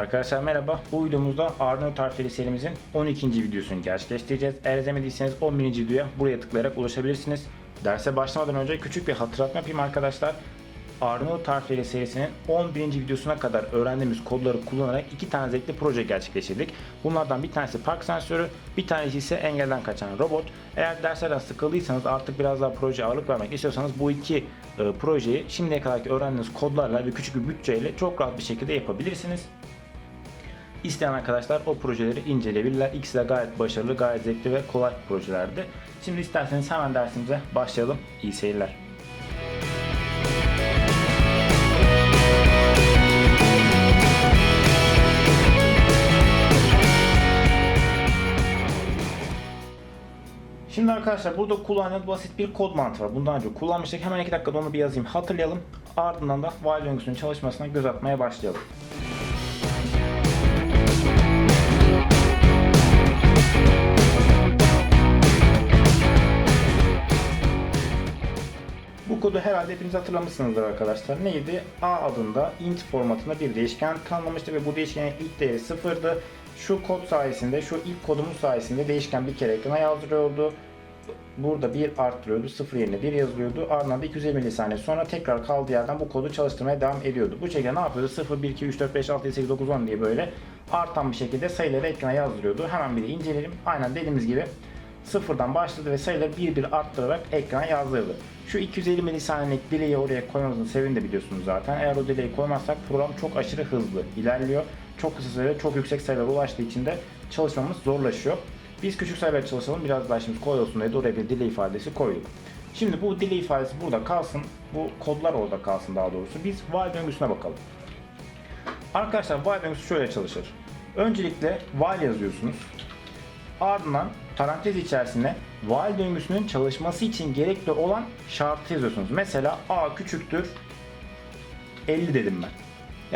Arkadaşlar merhaba. Bu videomuzda Arduino tarifleri serimizin 12. videosunu gerçekleştireceğiz. Eğer izlemediyseniz 11. videoya buraya tıklayarak ulaşabilirsiniz. Derse başlamadan önce küçük bir hatırlatma yapayım arkadaşlar. Arduino tarifleri serisinin 11. videosuna kadar öğrendiğimiz kodları kullanarak iki tane zevkli proje gerçekleştirdik. Bunlardan bir tanesi park sensörü, bir tanesi ise engelden kaçan robot. Eğer derslerden sıkıldıysanız artık biraz daha proje ağırlık vermek istiyorsanız bu iki e, projeyi şimdiye kadarki öğrendiğiniz kodlarla ve küçük bir bütçeyle çok rahat bir şekilde yapabilirsiniz. İsteyen arkadaşlar o projeleri inceleyebilirler. İkisi de gayet başarılı, gayet zevkli ve kolay projelerdi. Şimdi isterseniz hemen dersimize başlayalım. İyi seyirler. Şimdi arkadaşlar burada kullandığımız basit bir kod mantığı var. Bundan önce kullanmıştık. Hemen 2 dakikada onu bir yazayım hatırlayalım. Ardından da while döngüsünün çalışmasına göz atmaya başlayalım. Bu kodu herhalde hepiniz hatırlamışsınızdır arkadaşlar. Neydi? A adında int formatında bir değişken tanımlamıştı ve bu değişkenin ilk değeri sıfırdı. Şu kod sayesinde, şu ilk kodumuz sayesinde değişken bir kere ekrana yazdırıyordu. Burada 1 arttırıyordu, 0 yerine 1 yazılıyordu. Ardından da 250 milisaniye sonra tekrar kaldığı yerden bu kodu çalıştırmaya devam ediyordu. Bu şekilde ne yapıyordu? 0, 1, 2, 3, 4, 5, 6, 7, 8, 9, 10 diye böyle artan bir şekilde sayıları ekrana yazdırıyordu. Hemen bir inceleyelim. Aynen dediğimiz gibi sıfırdan başladı ve sayıları bir bir arttırarak ekrana yazdırdı. Şu 250 milisaniyelik delay'i oraya koymamızın sebebini de biliyorsunuz zaten. Eğer o delay'i koymazsak program çok aşırı hızlı ilerliyor. Çok kısa sürede çok yüksek sayılara ulaştığı için de çalışmamız zorlaşıyor. Biz küçük sayılar çalışalım biraz daha işimiz kolay olsun diye de oraya bir delay ifadesi koyduk. Şimdi bu delay ifadesi burada kalsın. Bu kodlar orada kalsın daha doğrusu. Biz while döngüsüne bakalım. Arkadaşlar while döngüsü şöyle çalışır. Öncelikle while yazıyorsunuz. Ardından parantez içerisinde while döngüsünün çalışması için gerekli olan şartı yazıyorsunuz. Mesela a küçüktür 50 dedim ben.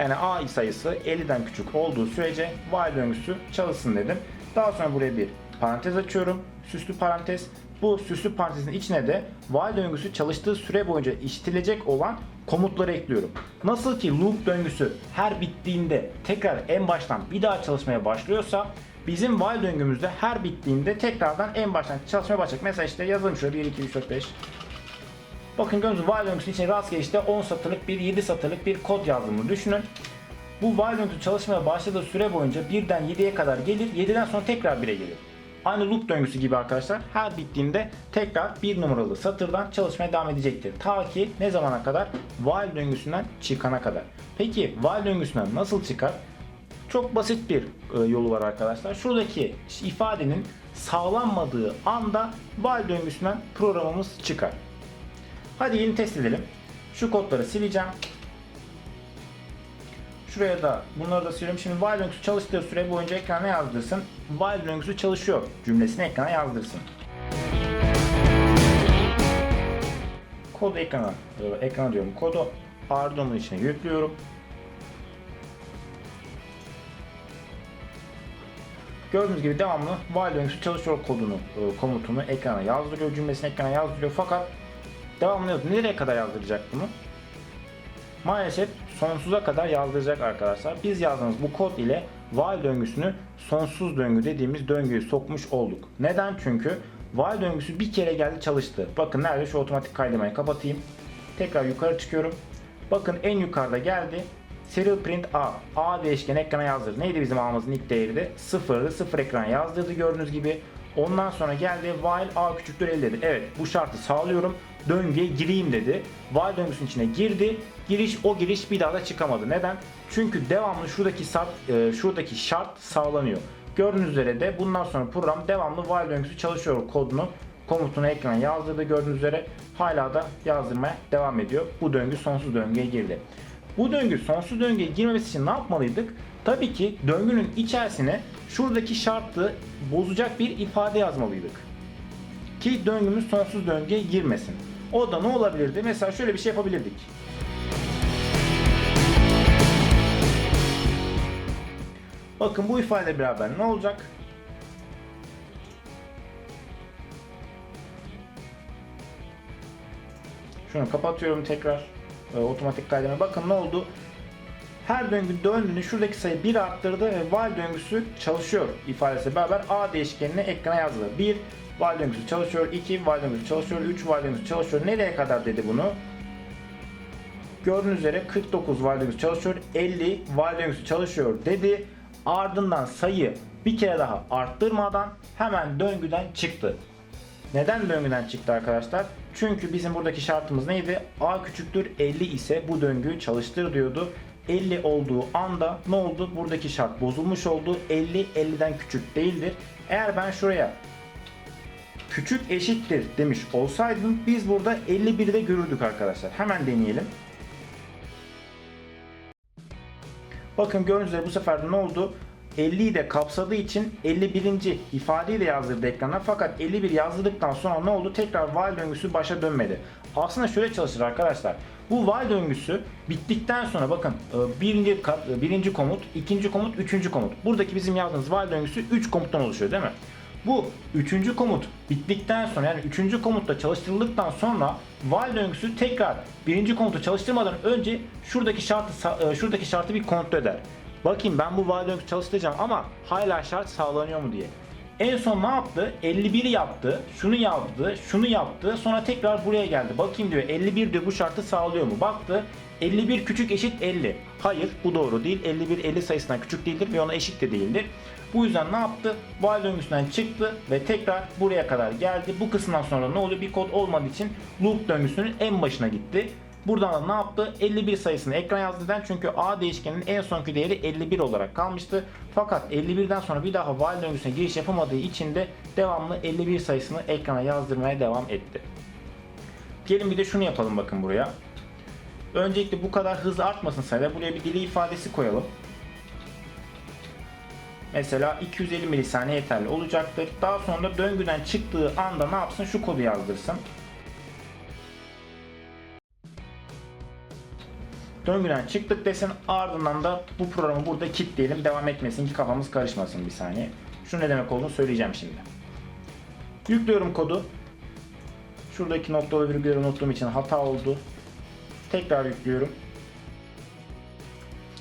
Yani a sayısı 50'den küçük olduğu sürece while döngüsü çalışsın dedim. Daha sonra buraya bir parantez açıyorum. Süslü parantez. Bu süslü parantezin içine de while döngüsü çalıştığı süre boyunca işitilecek olan komutları ekliyorum. Nasıl ki loop döngüsü her bittiğinde tekrar en baştan bir daha çalışmaya başlıyorsa bizim while döngümüzde her bittiğinde tekrardan en baştan çalışmaya başlayacak. Mesela işte yazalım şöyle 1, 2, 3, 4, 5. Bakın gördüğünüz while döngüsünün içine rastgele işte 10 satırlık bir 7 satırlık bir kod yazdığımı düşünün. Bu while döngüsü çalışmaya başladığı süre boyunca 1'den 7'ye kadar gelir. 7'den sonra tekrar 1'e gelir. Aynı loop döngüsü gibi arkadaşlar. Her bittiğinde tekrar bir numaralı satırdan çalışmaya devam edecektir. Ta ki ne zamana kadar? While döngüsünden çıkana kadar. Peki while döngüsünden nasıl çıkar? Çok basit bir e, yolu var arkadaşlar. Şuradaki ifadenin sağlanmadığı anda while döngüsünden programımız çıkar. Hadi yeni test edelim. Şu kodları sileceğim. Şuraya da bunları da siliyorum. Şimdi while döngüsü çalıştığı süre boyunca ekrana yazdırsın. While döngüsü çalışıyor cümlesini ekrana yazdırsın. Kodu ekrana, ekrana diyorum. Kodu Arduino'nun içine yüklüyorum. Gördüğünüz gibi devamlı while döngüsü çalışıyor kodunu, e, komutunu ekrana yazdırıyor, cümlesini ekrana yazdırıyor. Fakat devamlı yok. Nereye kadar yazdıracak bunu? Maalesef sonsuza kadar yazdıracak arkadaşlar. Biz yazdığımız bu kod ile while döngüsünü sonsuz döngü dediğimiz döngüyü sokmuş olduk. Neden? Çünkü while döngüsü bir kere geldi çalıştı. Bakın nerede şu otomatik kaydemayı kapatayım. Tekrar yukarı çıkıyorum. Bakın en yukarıda geldi. Serial print A. A değişken ekrana yazdırdı. Neydi bizim A'mızın ilk değeri de? Sıfırdı. Sıfır ekrana yazdırdı gördüğünüz gibi. Ondan sonra geldi while A küçüktür 50 dedi. Evet bu şartı sağlıyorum. Döngüye gireyim dedi. While döngüsünün içine girdi. Giriş o giriş bir daha da çıkamadı. Neden? Çünkü devamlı şuradaki şart, e, şuradaki şart sağlanıyor. Gördüğünüz üzere de bundan sonra program devamlı while döngüsü çalışıyor kodunu komutunu ekrana yazdırdı gördüğünüz üzere hala da yazdırmaya devam ediyor. Bu döngü sonsuz döngüye girdi. Bu döngü sonsuz döngüye girmemesi için ne yapmalıydık? Tabii ki döngünün içerisine şuradaki şartı bozacak bir ifade yazmalıydık. Ki döngümüz sonsuz döngüye girmesin. O da ne olabilirdi? Mesela şöyle bir şey yapabilirdik. Bakın bu ifade beraber ne olacak? Şunu kapatıyorum tekrar. Ee, otomatik kaydına bakın ne oldu? Her döngü döndüğünde şuradaki sayı 1 arttırdı ve while döngüsü çalışıyor ifadesiyle beraber A değişkenini ekrana yazdı. 1 while döngüsü çalışıyor, 2 while döngüsü çalışıyor, 3 while döngüsü çalışıyor. Nereye kadar dedi bunu? Gördüğünüz üzere 49 while döngüsü çalışıyor, 50 while döngüsü çalışıyor dedi. Ardından sayı bir kere daha arttırmadan hemen döngüden çıktı. Neden döngüden çıktı arkadaşlar? Çünkü bizim buradaki şartımız neydi? A küçüktür 50 ise bu döngüyü çalıştır diyordu. 50 olduğu anda ne oldu? Buradaki şart bozulmuş oldu. 50 50'den küçük değildir. Eğer ben şuraya küçük eşittir demiş olsaydım biz burada 51'de görürdük arkadaşlar. Hemen deneyelim. Bakın gördüğünüz bu sefer de ne oldu? 50'yi de kapsadığı için 51. ifadeyi de yazdırdı ekrana. Fakat 51 yazdırdıktan sonra ne oldu? Tekrar while döngüsü başa dönmedi. Aslında şöyle çalışır arkadaşlar. Bu while döngüsü bittikten sonra bakın e, birinci, e, birinci komut, ikinci komut, üçüncü komut. Buradaki bizim yazdığımız while döngüsü 3 komuttan oluşuyor değil mi? Bu üçüncü komut bittikten sonra yani üçüncü komutta çalıştırıldıktan sonra while döngüsü tekrar birinci komutu çalıştırmadan önce şuradaki şartı e, şuradaki şartı bir kontrol eder. Bakayım ben bu while döngüsü çalıştıracağım ama hala şart sağlanıyor mu diye. En son ne yaptı? 51 yaptı, şunu yaptı, şunu yaptı. Sonra tekrar buraya geldi. Bakayım diyor 51 diyor bu şartı sağlıyor mu? Baktı 51 küçük eşit 50. Hayır bu doğru değil. 51 50 sayısından küçük değildir ve ona eşit de değildir. Bu yüzden ne yaptı? While döngüsünden çıktı ve tekrar buraya kadar geldi. Bu kısımdan sonra ne oluyor? Bir kod olmadığı için loop döngüsünün en başına gitti. Buradan da ne yaptı? 51 sayısını ekran yazdı neden? Çünkü A değişkeninin en sonki değeri 51 olarak kalmıştı. Fakat 51'den sonra bir daha while döngüsüne giriş yapamadığı için de devamlı 51 sayısını ekrana yazdırmaya devam etti. Gelin bir de şunu yapalım bakın buraya. Öncelikle bu kadar hızlı artmasın sayıda buraya bir dili ifadesi koyalım. Mesela 250 milisaniye yeterli olacaktır. Daha sonra döngüden çıktığı anda ne yapsın? Şu kodu yazdırsın. Döngüden çıktık desin ardından da bu programı burada kilitleyelim devam etmesin ki kafamız karışmasın bir saniye. Şu ne demek olduğunu söyleyeceğim şimdi. Yüklüyorum kodu. Şuradaki noktalı virgülleri unuttuğum için hata oldu. Tekrar yüklüyorum.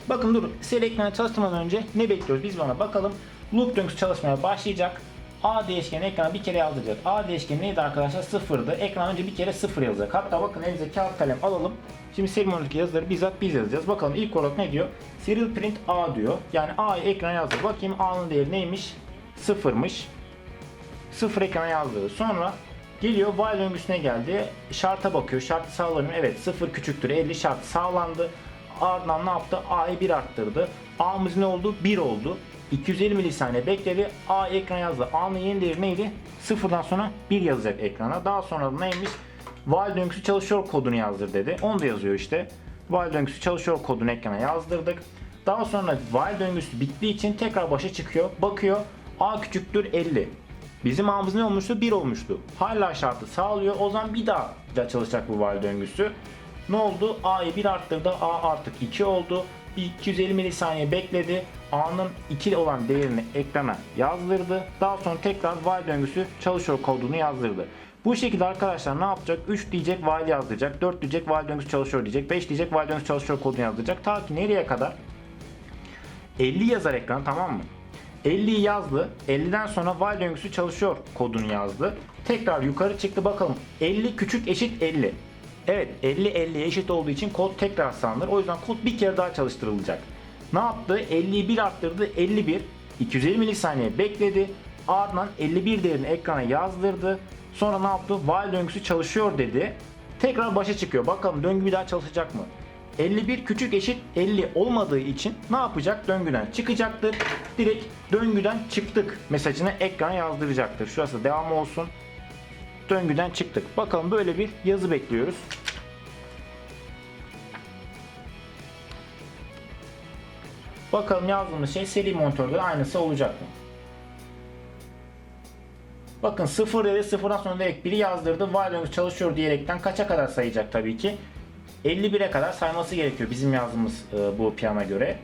Bakın dur seri ekranı çalıştırmadan önce ne bekliyoruz biz bana bakalım. Loop döngüsü çalışmaya başlayacak. A değişkeni ekrana bir kere yazdıracak. A değişkeni neydi arkadaşlar? Sıfırdı. Ekran önce bir kere sıfır yazacak. Hatta bakın elinize kağıt kalem alalım. Şimdi monitörteki yazıları bizzat biz yazacağız. Bakalım ilk olarak ne diyor? Serial print A diyor. Yani A'yı ekrana yazdır. Bakayım A'nın değeri neymiş? Sıfırmış. Sıfır ekrana yazdı. Sonra geliyor while döngüsüne geldi. Şarta bakıyor. Şart sağlanıyor. Evet sıfır küçüktür 50 şart sağlandı. Ardından ne yaptı? A'yı 1 arttırdı. A'mız ne oldu? 1 oldu. 250 milisaniye bekledi. A ekrana yazdı. A'nın yeni değeri neydi? Sıfırdan sonra 1 yazacak ekrana. Daha sonra da neymiş? While döngüsü çalışıyor kodunu yazdır dedi. Onu da yazıyor işte. While döngüsü çalışıyor kodunu ekrana yazdırdık. Daha sonra while döngüsü bittiği için tekrar başa çıkıyor. Bakıyor. A küçüktür 50. Bizim A'mız ne olmuştu? 1 olmuştu. Hala şartı sağlıyor. O zaman bir daha da çalışacak bu while döngüsü. Ne oldu? A'yı 1 arttırdı. A artık 2 oldu. Bir 250 milisaniye bekledi. A'nın 2 olan değerini ekrana yazdırdı. Daha sonra tekrar while döngüsü çalışıyor kodunu yazdırdı. Bu şekilde arkadaşlar ne yapacak? 3 diyecek while yazdıracak. 4 diyecek while döngüsü çalışıyor diyecek. 5 diyecek while döngüsü çalışıyor kodunu yazdıracak. Ta ki nereye kadar? 50 yazar ekran tamam mı? 50'yi yazdı. 50'den sonra while döngüsü çalışıyor kodunu yazdı. Tekrar yukarı çıktı bakalım. 50 küçük eşit 50. Evet 50 50 eşit olduğu için kod tekrar sağlanır. O yüzden kod bir kere daha çalıştırılacak. Ne yaptı? 50'yi 1 arttırdı. 51. 250 milisaniye bekledi. Ardından 51 değerini ekrana yazdırdı. Sonra ne yaptı? While döngüsü çalışıyor dedi. Tekrar başa çıkıyor. Bakalım döngü bir daha çalışacak mı? 51 küçük eşit 50 olmadığı için ne yapacak? Döngüden çıkacaktır. Direkt döngüden çıktık mesajını ekrana yazdıracaktır. Şurası devam olsun. Döngüden çıktık. Bakalım böyle bir yazı bekliyoruz. Bakalım yazdığımız şey seri monitörde aynısı olacak mı? Bakın 0 dedi 0'dan sonra direkt 1'i yazdırdı. While çalışıyor diyerekten kaça kadar sayacak tabii ki? 51'e kadar sayması gerekiyor bizim yazdığımız e, bu plana göre.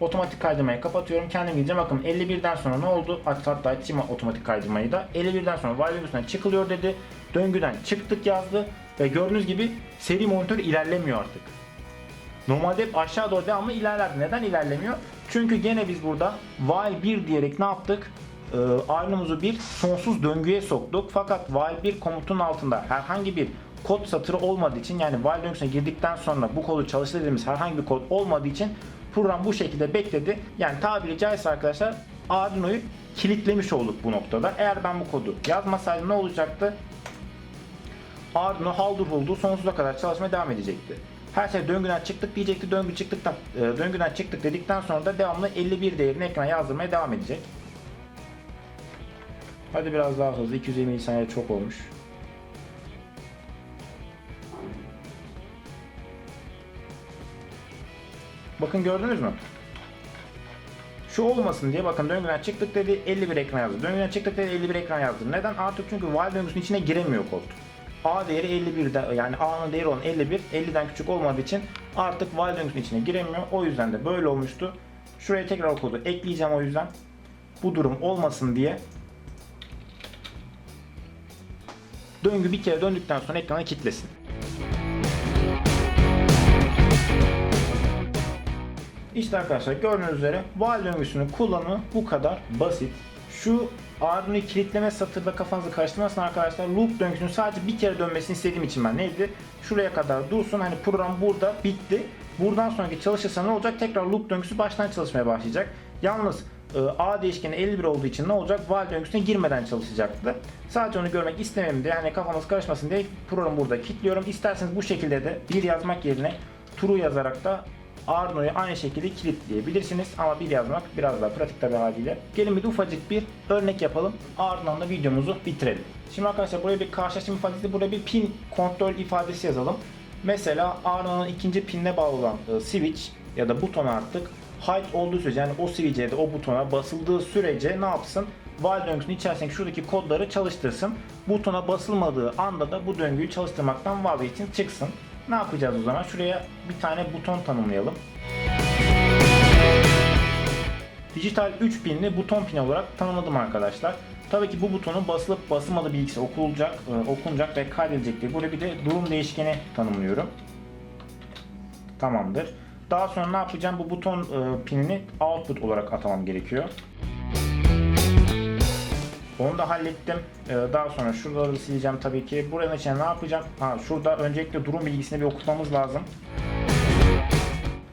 Otomatik kaydırmayı kapatıyorum. Kendim gideceğim. Bakın 51'den sonra ne oldu? Hatta açayım otomatik kaydırmayı da. 51'den sonra while çıkılıyor dedi. Döngüden çıktık yazdı. Ve gördüğünüz gibi seri monitör ilerlemiyor artık. Normalde hep aşağı doğru devamlı ilerlerdi. Neden ilerlemiyor? Çünkü gene biz burada while 1 diyerek ne yaptık? Ee, Arduino'muzu bir sonsuz döngüye soktuk. Fakat while 1 komutun altında herhangi bir kod satırı olmadığı için yani while döngüsüne girdikten sonra bu kodu çalıştırdığımız herhangi bir kod olmadığı için program bu şekilde bekledi. Yani tabiri caizse arkadaşlar Arduino'yu kilitlemiş olduk bu noktada. Eğer ben bu kodu yazmasaydım ne olacaktı? Arduino haldır huldur sonsuza kadar çalışmaya devam edecekti. Her şey döngüden çıktık diyecekti. Döngü çıktıktan e, döngüden çıktık dedikten sonra da devamlı 51 değerini ekrana yazdırmaya devam edecek. Hadi biraz daha hızlı. 250 saniye çok olmuş. Bakın gördünüz mü? Şu olmasın diye bakın döngüden çıktık dedi 51 ekran yazdı. Döngüden çıktık dedi 51 ekran yazdı. Neden? Artık çünkü while döngüsünün içine giremiyor kod. A değeri 51'de yani A'nın değeri olan 51 50'den küçük olmadığı için artık while içine giremiyor. O yüzden de böyle olmuştu. Şuraya tekrar o kodu ekleyeceğim o yüzden. Bu durum olmasın diye döngü bir kere döndükten sonra ekrana kilitlesin. İşte arkadaşlar gördüğünüz üzere while döngüsünün kullanımı bu kadar basit. Şu Arduino'yu kilitleme satırda kafanızı karıştırmasın arkadaşlar. Loop döngüsünün sadece bir kere dönmesini istediğim için ben neydi? Şuraya kadar dursun. Hani program burada bitti. Buradan sonraki çalışırsa ne olacak? Tekrar loop döngüsü baştan çalışmaya başlayacak. Yalnız e, A değişkeni 51 olduğu için ne olacak? While döngüsüne girmeden çalışacaktı. Sadece onu görmek istemem diye yani kafamız karışmasın diye programı burada kilitliyorum. İsterseniz bu şekilde de bir yazmak yerine true yazarak da Arduino'yu aynı şekilde kilitleyebilirsiniz ama bir yazmak biraz daha pratik tabi haliyle. Gelin bir de ufacık bir örnek yapalım. Ardından da videomuzu bitirelim. Şimdi arkadaşlar buraya bir karşılaştırma ifadesi, buraya bir pin kontrol ifadesi yazalım. Mesela Arduino'nun ikinci pinine bağlı olan e, switch ya da buton artık height olduğu sürece yani o switch'e da o butona basıldığı sürece ne yapsın? While döngüsünün içerisindeki şuradaki kodları çalıştırsın. Butona basılmadığı anda da bu döngüyü çalıştırmaktan vazgeçsin çıksın. Ne yapacağız o zaman? Şuraya bir tane buton tanımlayalım. Dijital 3 pinli buton pini olarak tanımladım arkadaşlar. Tabii ki bu butonun basılıp basılmadığı bilgisi okunacak, e, okunacak ve kaydedilecektir. Burada bir de durum değişkeni tanımlıyorum. Tamamdır. Daha sonra ne yapacağım? Bu buton e, pinini output olarak atamam gerekiyor. Onu da hallettim. Ee, daha sonra şuraları sileceğim tabii ki. Buranın içine ne yapacağım? Ha, şurada öncelikle durum bilgisini bir okutmamız lazım.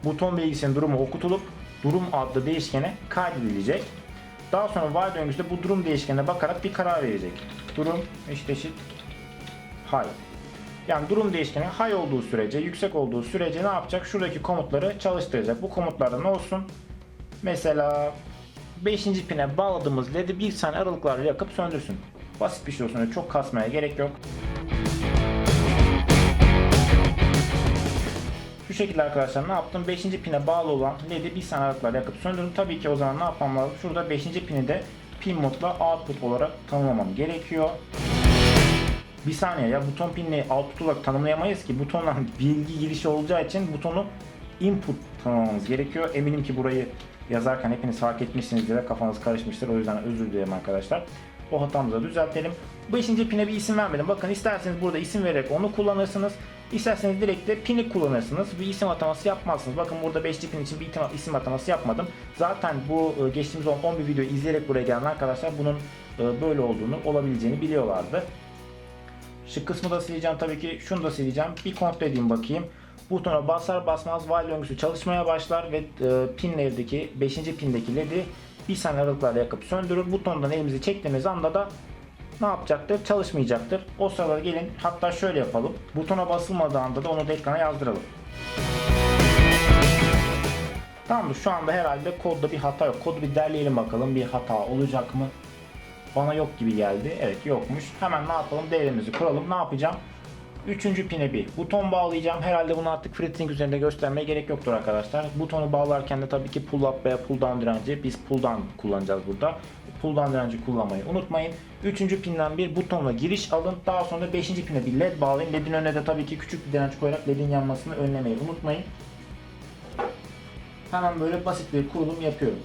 Buton bilgisinin durumu okutulup durum adlı değişkene kaydedilecek. Daha sonra while döngüsünde bu durum değişkenine bakarak bir karar verecek. Durum eşit high. Yani durum değişkeni high olduğu sürece, yüksek olduğu sürece ne yapacak? Şuradaki komutları çalıştıracak. Bu komutlarda ne olsun? Mesela 5. pine bağladığımız led'i bir saniye aralıklarla yakıp söndürsün. Basit bir şey olsun. Çok kasmaya gerek yok. Şu şekilde arkadaşlar ne yaptım? 5. pine bağlı olan led'i bir saniye aralıklarla yakıp söndürdüm. Tabii ki o zaman ne yapmam lazım? Şurada 5. pini de pin modla output olarak tanımlamam gerekiyor. Bir saniye ya buton pinini output olarak tanımlayamayız ki butonla bilgi girişi olacağı için butonu input tanımlamamız gerekiyor. Eminim ki burayı yazarken hepiniz fark etmişsinizdir ve kafanız karışmıştır. O yüzden özür dilerim arkadaşlar. O hatamızı düzeltelim. 5. pine bir isim vermedim. Bakın isterseniz burada isim vererek onu kullanırsınız. İsterseniz direkt de pini kullanırsınız. Bir isim ataması yapmazsınız. Bakın burada 5. pin için bir isim ataması yapmadım. Zaten bu e, geçtiğimiz 11 videoyu izleyerek buraya gelen arkadaşlar bunun e, böyle olduğunu, olabileceğini biliyorlardı. Şu kısmı da sileceğim tabii ki. Şunu da sileceğim. Bir kontrol edeyim bakayım. Butona basar basmaz while döngüsü çalışmaya başlar ve e, pinlerdeki 5. pindeki led'i bir saniye aralıklarla yakıp söndürür. Butondan elimizi çektiğimiz anda da ne yapacaktır? Çalışmayacaktır. O sırada gelin hatta şöyle yapalım. Butona basılmadığı anda da onu da ekrana yazdıralım. Tamam şu anda herhalde kodda bir hata yok. Kodu bir derleyelim bakalım bir hata olacak mı? Bana yok gibi geldi. Evet yokmuş. Hemen ne yapalım? Değerimizi kuralım. Ne yapacağım? Üçüncü pine bir buton bağlayacağım. Herhalde bunu artık FreeThink üzerinde göstermeye gerek yoktur arkadaşlar. Butonu bağlarken de tabii ki pull up veya pull down direnci biz pull down kullanacağız burada. Pull down direnci kullanmayı unutmayın. Üçüncü pinden bir butonla giriş alın. Daha sonra beşinci pine bir led bağlayın. Ledin önüne de tabii ki küçük bir direnç koyarak ledin yanmasını önlemeyi unutmayın. Hemen böyle basit bir kurulum yapıyorum.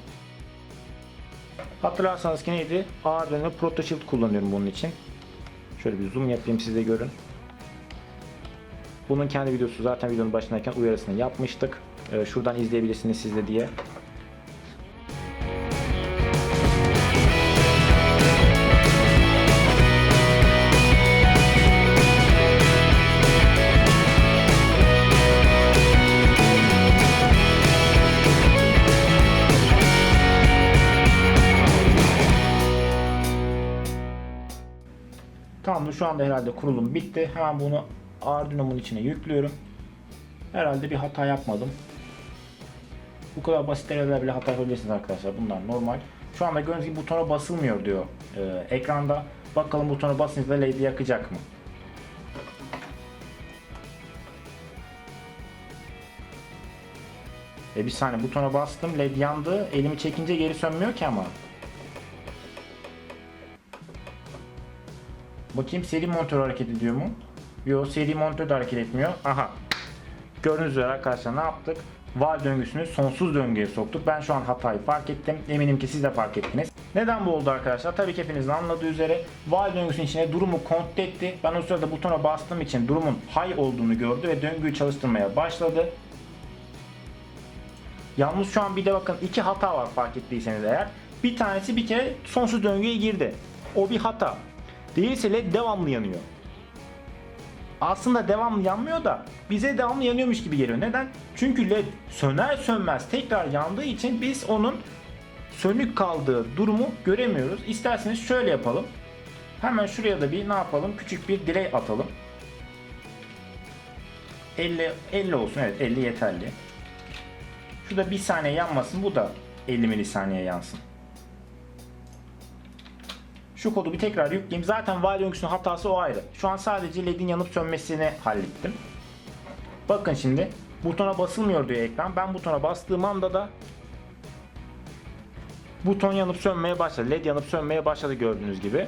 Hatırlarsanız ki neydi? Arduino ProtoShield kullanıyorum bunun için. Şöyle bir zoom yapayım siz de görün. Bunun kendi videosu zaten videonun başındayken uyarısını yapmıştık. Ee, şuradan izleyebilirsiniz siz de diye. Tamamdır şu anda herhalde kurulum bitti. Hemen bunu Arduino'mun içine yüklüyorum. Herhalde bir hata yapmadım. Bu kadar basit devreler bile hata yapabilirsiniz arkadaşlar. Bunlar normal. Şu anda gördüğünüz gibi butona basılmıyor diyor e, ekranda. Bakalım butona basınca LED yakacak mı? E bir saniye butona bastım LED yandı. Elimi çekince geri sönmüyor ki ama. Bakayım seri monitör hareket ediyor mu? Yok seri monitör de hareket etmiyor. Aha. Gördüğünüz üzere arkadaşlar ne yaptık? Val döngüsünü sonsuz döngüye soktuk. Ben şu an hatayı fark ettim. Eminim ki siz de fark ettiniz. Neden bu oldu arkadaşlar? Tabii ki hepinizin anladığı üzere val döngüsünün içine durumu kontrol etti. Ben o sırada butona bastığım için durumun high olduğunu gördü ve döngüyü çalıştırmaya başladı. Yalnız şu an bir de bakın iki hata var fark ettiyseniz eğer. Bir tanesi bir kere sonsuz döngüye girdi. O bir hata. Değilse led devamlı yanıyor. Aslında devamlı yanmıyor da bize devamlı yanıyormuş gibi geliyor. Neden? Çünkü led söner sönmez tekrar yandığı için biz onun sönük kaldığı durumu göremiyoruz. İsterseniz şöyle yapalım. Hemen şuraya da bir ne yapalım? Küçük bir delay atalım. 50 50 olsun evet 50 yeterli. Şurada bir saniye yanmasın bu da 50 milisaniye yansın. Şu kodu bir tekrar yükleyeyim. Zaten while döngüsünün hatası o ayrı. Şu an sadece ledin yanıp sönmesini hallettim. Bakın şimdi butona basılmıyor diyor ekran. Ben butona bastığım anda da buton yanıp sönmeye başladı. Led yanıp sönmeye başladı gördüğünüz gibi.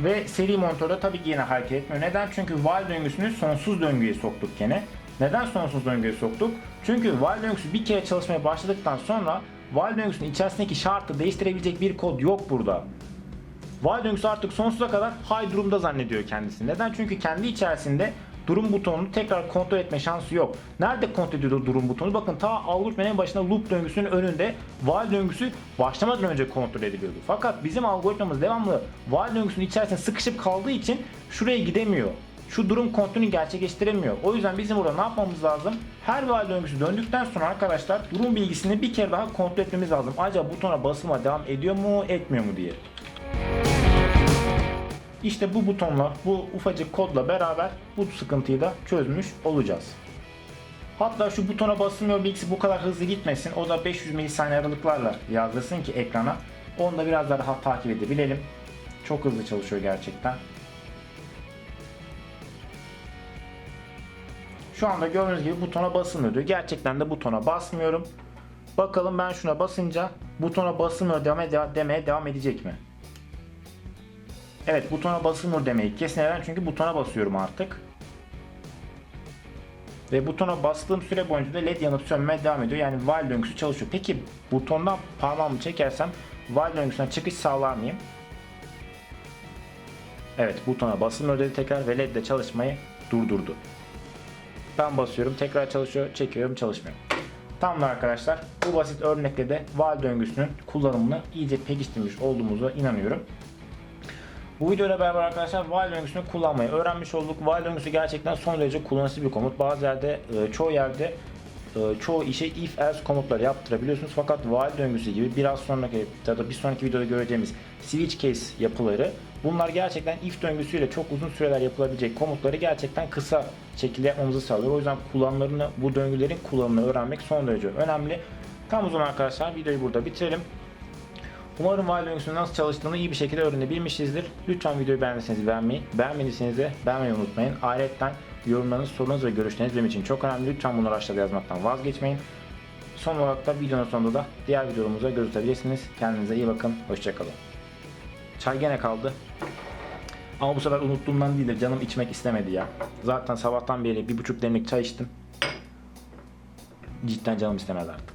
Ve seri monitörde tabii ki yine hareket etmiyor. Neden? Çünkü while döngüsünü sonsuz döngüye soktuk gene. Neden sonsuz döngüye soktuk? Çünkü while döngüsü bir kere çalışmaya başladıktan sonra while döngüsünün içerisindeki şartı değiştirebilecek bir kod yok burada. While döngüsü artık sonsuza kadar high durumda zannediyor kendisini. Neden? Çünkü kendi içerisinde durum butonunu tekrar kontrol etme şansı yok. Nerede kontrol ediyordu durum butonu? Bakın ta algoritmanın başında loop döngüsünün önünde while döngüsü başlamadan önce kontrol ediliyordu. Fakat bizim algoritmamız devamlı while döngüsünün içerisinde sıkışıp kaldığı için şuraya gidemiyor. Şu durum kontrolünü gerçekleştiremiyor. O yüzden bizim burada ne yapmamız lazım? Her while döngüsü döndükten sonra arkadaşlar durum bilgisini bir kere daha kontrol etmemiz lazım. Acaba butona basılma devam ediyor mu etmiyor mu diye. İşte bu butonla, bu ufacık kodla beraber bu sıkıntıyı da çözmüş olacağız. Hatta şu butona basılmıyor bilgisi bu kadar hızlı gitmesin. O da 500 milisaniye aralıklarla yazdırsın ki ekrana. Onu da biraz daha rahat takip edebilelim. Çok hızlı çalışıyor gerçekten. Şu anda gördüğünüz gibi butona basılmıyor diyor. Gerçekten de butona basmıyorum. Bakalım ben şuna basınca butona basılmıyor demeye, demeye devam edecek mi? Evet butona basılmıyor demeyi kesin neden? Çünkü butona basıyorum artık. Ve butona bastığım süre boyunca da led yanıp sönmeye devam ediyor. Yani while döngüsü çalışıyor. Peki butondan parmağımı çekersem while döngüsünden çıkış sağlar mıyım? Evet butona basılmıyor dedi tekrar ve led de çalışmayı durdurdu. Ben basıyorum tekrar çalışıyor çekiyorum çalışmıyor. Tamam arkadaşlar bu basit örnekle de while döngüsünün kullanımını iyice pekiştirmiş olduğumuza inanıyorum. Bu videoyla beraber arkadaşlar while döngüsünü kullanmayı öğrenmiş olduk. While döngüsü gerçekten son derece kullanışlı bir komut. Bazı yerde, e, çoğu yerde e, çoğu işe if else komutları yaptırabiliyorsunuz. Fakat while döngüsü gibi biraz sonraki ya da bir sonraki videoda göreceğimiz switch case yapıları bunlar gerçekten if döngüsüyle çok uzun süreler yapılabilecek komutları gerçekten kısa şekilde yapmamızı sağlıyor. O yüzden kullanımlarını, bu döngülerin kullanımını öğrenmek son derece önemli. Tam o zaman arkadaşlar videoyu burada bitirelim. Umarım döngüsünün nasıl çalıştığını iyi bir şekilde öğrenebilmişizdir. Lütfen videoyu beğendiyseniz beğenmeyi, beğenmediyseniz de beğenmeyi unutmayın. Ayrıca yorumlarınız, sorunuz ve görüşleriniz benim için çok önemli. Lütfen bunları aşağıda yazmaktan vazgeçmeyin. Son olarak da videonun sonunda da diğer videolarımıza göz atabilirsiniz. Kendinize iyi bakın. Hoşçakalın. Çay gene kaldı. Ama bu sefer unuttuğumdan değil de canım içmek istemedi ya. Zaten sabahtan beri bir buçuk demlik çay içtim. Cidden canım istemedi artık.